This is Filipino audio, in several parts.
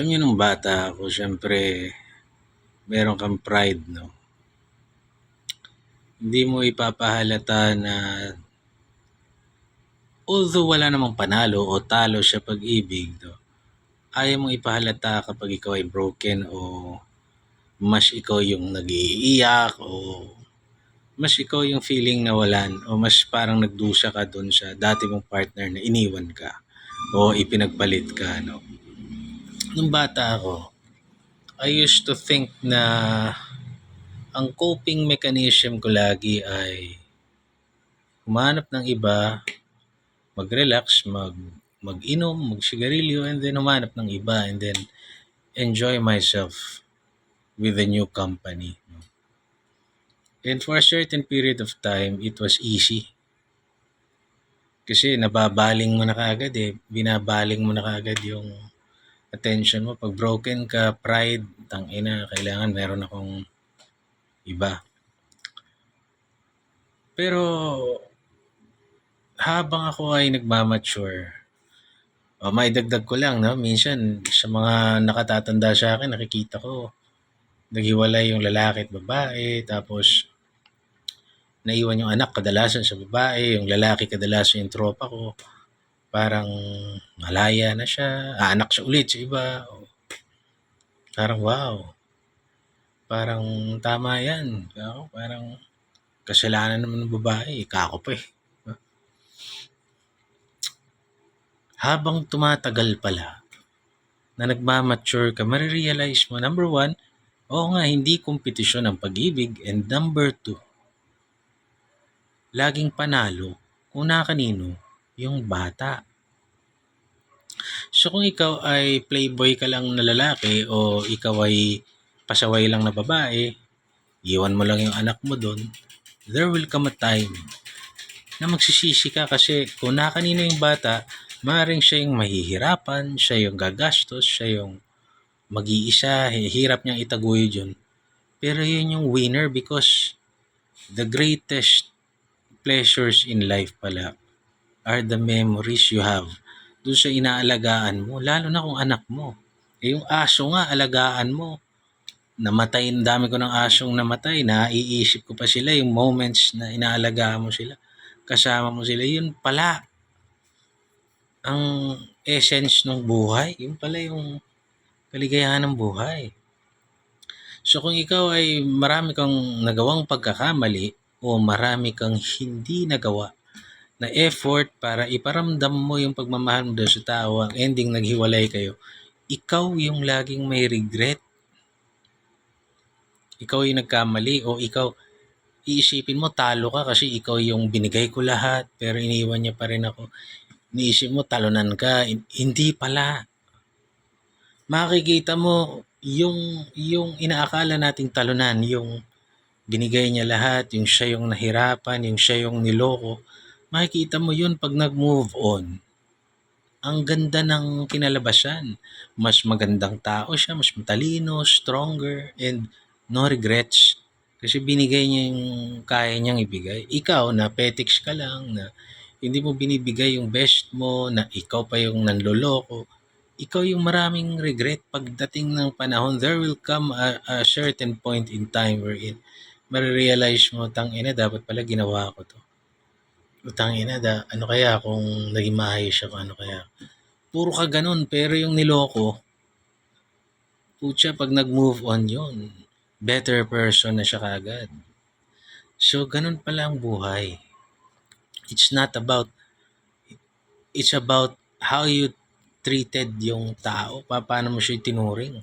Alam niyo nung bata ako siyempre meron kang pride 'no. Hindi mo ipapahalata na although wala namang panalo o talo sa pag-ibig 'no, ayaw mong ipahalata kapag ikaw ay broken o mas ikaw yung nag-iiyak o mas ikaw yung feeling nawalan o mas parang nagdusa ka dun sa dati mong partner na iniwan ka o ipinagpalit ka 'no. Nung bata ako, I used to think na ang coping mechanism ko lagi ay humanap ng iba, mag-relax, mag mag-inom, magsigarilyo, and then humanap ng iba and then enjoy myself with the new company. And for a certain period of time, it was easy. Kasi nababaling mo na kaagad eh. Binabaling mo na kaagad yung attention mo. Pag broken ka, pride, tangina, kailangan meron akong iba. Pero habang ako ay nagmamature, o maidagdag ko lang, no? minsan sa mga nakatatanda sa akin, nakikita ko, naghiwalay yung lalaki at babae, tapos naiwan yung anak kadalasan sa babae, yung lalaki kadalasan yung tropa ko, parang malaya na siya, anak siya ulit sa iba. Parang wow. Parang tama yan. Ako, parang kasalanan naman ng babae, kako pa eh. Habang tumatagal pala, na nagmamature ka, marirealize mo, number one, oo nga, hindi kompetisyon ang pag-ibig. And number two, laging panalo kung na kanino yung bata. So kung ikaw ay playboy ka lang na lalaki o ikaw ay pasaway lang na babae, iwan mo lang yung anak mo doon, there will come a time na magsisisi ka kasi kung na kanino yung bata, maaaring siya yung mahihirapan, siya yung gagastos, siya yung mag-iisa, hirap niyang itaguyod yun. Pero yun yung winner because the greatest pleasures in life pala are the memories you have doon sa inaalagaan mo, lalo na kung anak mo. Eh, yung aso nga, alagaan mo. Namatay, ang dami ko ng asong namatay, naiisip ko pa sila, yung moments na inaalagaan mo sila, kasama mo sila, yun pala ang essence ng buhay. Yun pala yung kaligayahan ng buhay. So kung ikaw ay marami kang nagawang pagkakamali o marami kang hindi nagawa na effort para iparamdam mo yung pagmamahal mo sa tao, ang ending naghiwalay kayo, ikaw yung laging may regret. Ikaw yung nagkamali o ikaw, iisipin mo talo ka kasi ikaw yung binigay ko lahat pero iniwan niya pa rin ako. Iniisip mo talunan ka, hindi pala. Makikita mo yung yung inaakala nating talunan, yung binigay niya lahat, yung siya yung nahirapan, yung siya yung niloko, makikita mo yun pag nag-move on. Ang ganda ng kinalabasan. Mas magandang tao siya, mas matalino, stronger, and no regrets. Kasi binigay niya yung kaya niyang ibigay. Ikaw na petiks ka lang, na hindi mo binibigay yung best mo, na ikaw pa yung nanloloko, ikaw yung maraming regret pagdating ng panahon. There will come a, a certain point in time wherein marirealize mo, tang ina, dapat pala ginawa ko to. Utang ina, da, ano kaya kung naging maayos siya, ano kaya. Puro ka ganun, pero yung niloko, putya, pag nag-move on yun, better person na siya kagad. So, ganun pala ang buhay. It's not about, it's about how you treated yung tao, pa, paano mo siya tinuring.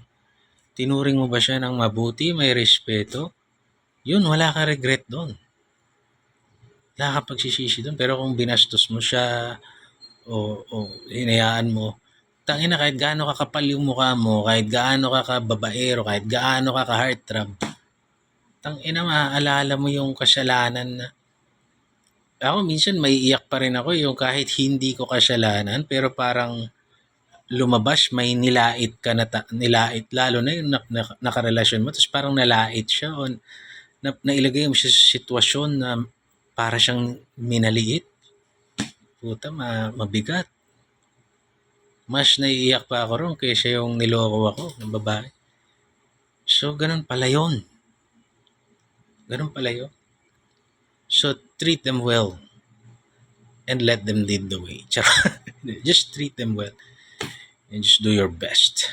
Tinuring mo ba siya ng mabuti, may respeto? Yun, wala ka regret doon wala kang pagsisisi doon. Pero kung binastos mo siya o, o hinayaan mo, tangin na kahit gaano ka kapal yung mukha mo, kahit gaano ka kababaero, kahit gaano ka ka-heartthrob, tangin na maaalala mo yung kasalanan na ako minsan may iyak pa rin ako yung kahit hindi ko kasalanan pero parang lumabas may nilait ka na ta- nilait lalo na yung na, na, nakarelasyon mo tapos parang nalait siya o na, nailagay mo siya sa sitwasyon na para siyang minaliit. Puta, ma, mabigat. Mas naiiyak pa ako ron kaysa yung niloko ako ng babae. So, ganun pala yun. Ganun pala yun. So, treat them well. And let them lead the way. Just treat them well. And just do your best.